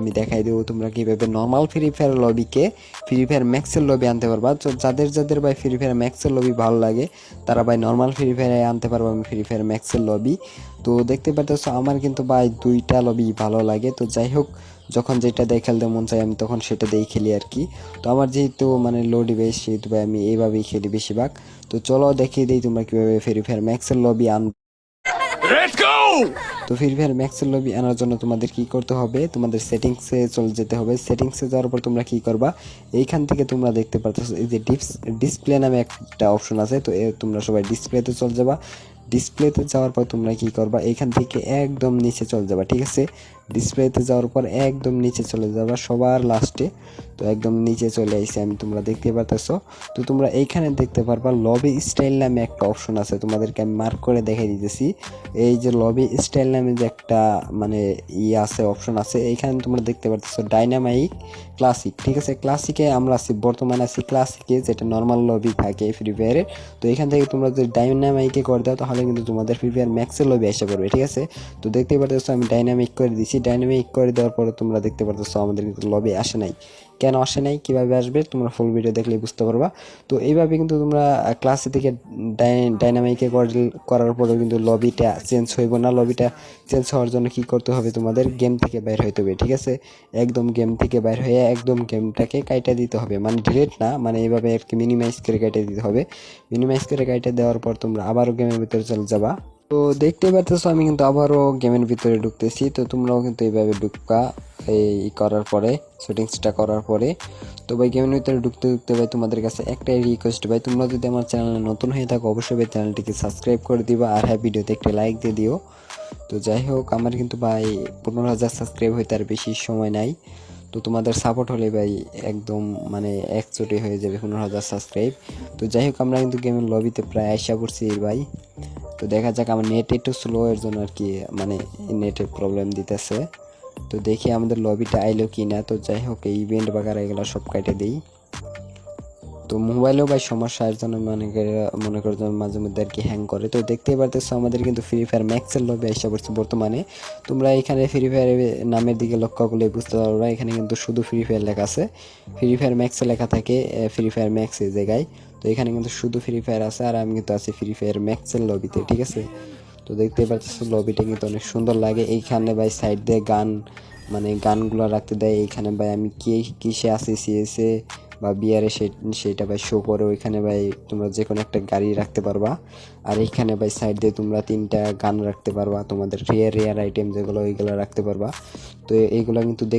আমি দেখাই দেবো তোমরা কীভাবে নর্মাল ফ্রি ফায়ার লবিকে ফ্রি ফায়ার ম্যাক্সের লবি আনতে পারবা। তো যাদের যাদের ভাই ফ্রি ফায়ার ম্যাক্সের লবি ভালো লাগে, তারা ভাই নর্মাল ফ্রি ফায়ারে আনতে পারব আমি ফ্রি ফায়ার ম্যাক্সের লবি তো দেখতে পাচ্ছ আমার কিন্তু ভাই দুইটা লবি ভালো লাগে। তো যাই হোক, যখন যেটা দিয়ে খেলতে মন চাই আমি তখন সেটা দিয়েই খেলি আর কি। তো আমার যেহেতু মানে লোডি বেশ সেহেতু ভাই আমি এইভাবেই খেলি বেশিরভাগ। তো চলো দেখিয়ে দিই তোমরা কীভাবে ফ্রি ফায়ার ম্যাক্সের লবি তো ফ্রি ফায়ার ম্যাক্সের লবি আনার জন্য তোমাদের কি করতে হবে? তোমাদের সেটিংসে চলে যেতে হবে। সেটিংসে যাওয়ার পর তোমরা কি করবা? এইখান থেকে তোমরা দেখতে পাচ্ছ এই যে ডিপস ডিসপ্লে নামে একটা অপশন আছে। তো তোমরা সবাই ডিসপ্লেতে চলে যাবা। ডিসপ্লেতে যাওয়ার পর তোমরা কি করবা? এখান থেকে একদম নিচে চলে যাবা, ঠিক আছে? ডিসপ্লেতে যাওয়ার পর একদম নিচে চলে যাবা, সবার লাস্টে তো একদম নিচে চলে আইসি আমি, তোমরা দেখতে পারতেছো। তো তোমরা এইখানে দেখতে পারবা লবি স্টাইল নামে একটা অপশন আছে, তোমাদেরকে আমি মার্ক করে দেখাই দিতেছি। এই যে লবি স্টাইল নামে যে একটা মানে ই আছে অপশন আছে, এইখানে তোমরা দেখতে পারতেছো ডাইনামাইক ক্লাসিক ঠিক আছে? ক্লাসিকে আমরা আছি, বর্তমানে আছি ক্লাসিকে যেটা নর্মাল লবি থাকে ফ্রি ফায়ারে তো এখান থেকে তোমরা যদি ডাইনামাইকে করে দাও, তাহলে কিন্তু তোমাদের ফ্রি ফায়ার ম্যাক্সের লবি এসে পড়বে, ঠিক আছে? তো দেখতে পারতেছো, আমি ডাইনামিক করে দিছি। ডাইনামিক করে দেওয়ার পরে তোমরা দেখতে পারতেছো আমাদের কিন্তু লবি আসে নাই। কেন আসে নাই? কীভাবে আসবে? তোমরা ফুল ভিডিও দেখলে বুঝতে পারবা। তো এইভাবে কিন্তু তোমরা ক্লাসে থেকে ডাইনামিকে করার পরেও কিন্তু লবিটা চেঞ্জ হইব না। লবিটা চেঞ্জ হওয়ার জন্য কি করতে হবে তোমাদের? গেম থেকে বাইর হইতে হবে, ঠিক আছে? একদম গেম থেকে বাইর হয়ে একদম গেমটাকে কাইটা দিতে হবে। মানে ডিলেট না মানে এইভাবে আর কি মিনিমাইজ করে কাইটা দিতে হবে। মিনিমাইজ করে কাইটা দেওয়ার পর তোমরা আবারও গেমের ভিতরে চলে যাবা। তো দেখতে পাচ্ছ আমি কিন্তু আবারও গেমের ভিতরে ঢুকতেছি। তো তোমরাও কিন্তু এইভাবে ঢুকা এই করার পরে, সেটিংসটা করার পরে। তো ভাই, গেমের ভিতরে ঢুকতে ঢুকতে ভাই, তোমাদের কাছে একটাই রিকোয়েস্ট ভাই, তোমরা যদি আমার চ্যানেলে নতুন হয়ে থাকো, অবশ্যই ভাই চ্যানেলটিকে সাবস্ক্রাইব করে দিবা আর হ্যাঁ ভিডিওতে একটা লাইক দিয়ে দিও। তো যাই হোক, আমার কিন্তু ভাই পনেরো হাজার সাবস্ক্রাইব হইতে আর বেশি সময় নাই। তো তোমাদের সাপোর্ট হলে ভাই একদম মানে একচোটে হয়ে যাবে পনেরো হাজার সাবস্ক্রাইব তো যাই হোক, আমরা কিন্তু গেমের লবিতে প্রায় আশা করছি ভাই। তো দেখা যাক আমার নেট একটু স্লো এর জন্য আর কি মানে নেটের প্রবলেম দিতেছে। তো দেখি আমাদের লবিটা আইলো কি না তো যাই হোক ইভেন্ট বাগারা এগুলো সব কাটে দিই। তো মোবাইলেও ভাই সমস্যা এর জন্য মনে করে, মনে করো মাঝে মধ্যে আর কি হ্যাং করে। তো দেখতেই পারতেছো আমাদের কিন্তু ফ্রি ফায়ার ম্যাক্সের লবি এসে পড়ছে বর্তমানে। তোমরা এখানে ফ্রি ফায়ার নামের দিকে লক্ষ্য করলে বুঝতে পারবা এখানে কিন্তু শুধু ফ্রি ফায়ার লেখা আছে। ফ্রি ফায়ার ম্যাক্সে লেখা থাকে ফ্রি ফায়ার ম্যাক্স এই জায়গায়। তো এখানে কিন্তু শুধু ফ্রি ফায়ার আছে আর আমি কিন্তু আছি ফ্রি ফায়ার ম্যাক্সের লবিতে, ঠিক আছে? তো দেখতে পাচ্ছ লবিটা কিন্তু অনেক সুন্দর লাগে। এইখানে ভাই সাইড দিয়ে গান মানে গানগুলো রাখতে দেয়। এইখানে ভাই আমি কি, কিসে আছি? সিএসে বা বিয়ারে সেইটা ভাই শো করে, ওইখানে ভাই তোমরা যে কোনো একটা গাড়ি রাখতে পারবা। আর এইখানে ভাই সাইড দিয়ে তোমরা তিনটা গান রাখতে পারবা, তোমাদের রেয়ার রেয়ার আইটেম যেগুলো, ওইগুলো রাখতে পারবা। তো এইগুলো কিন্তু দেখ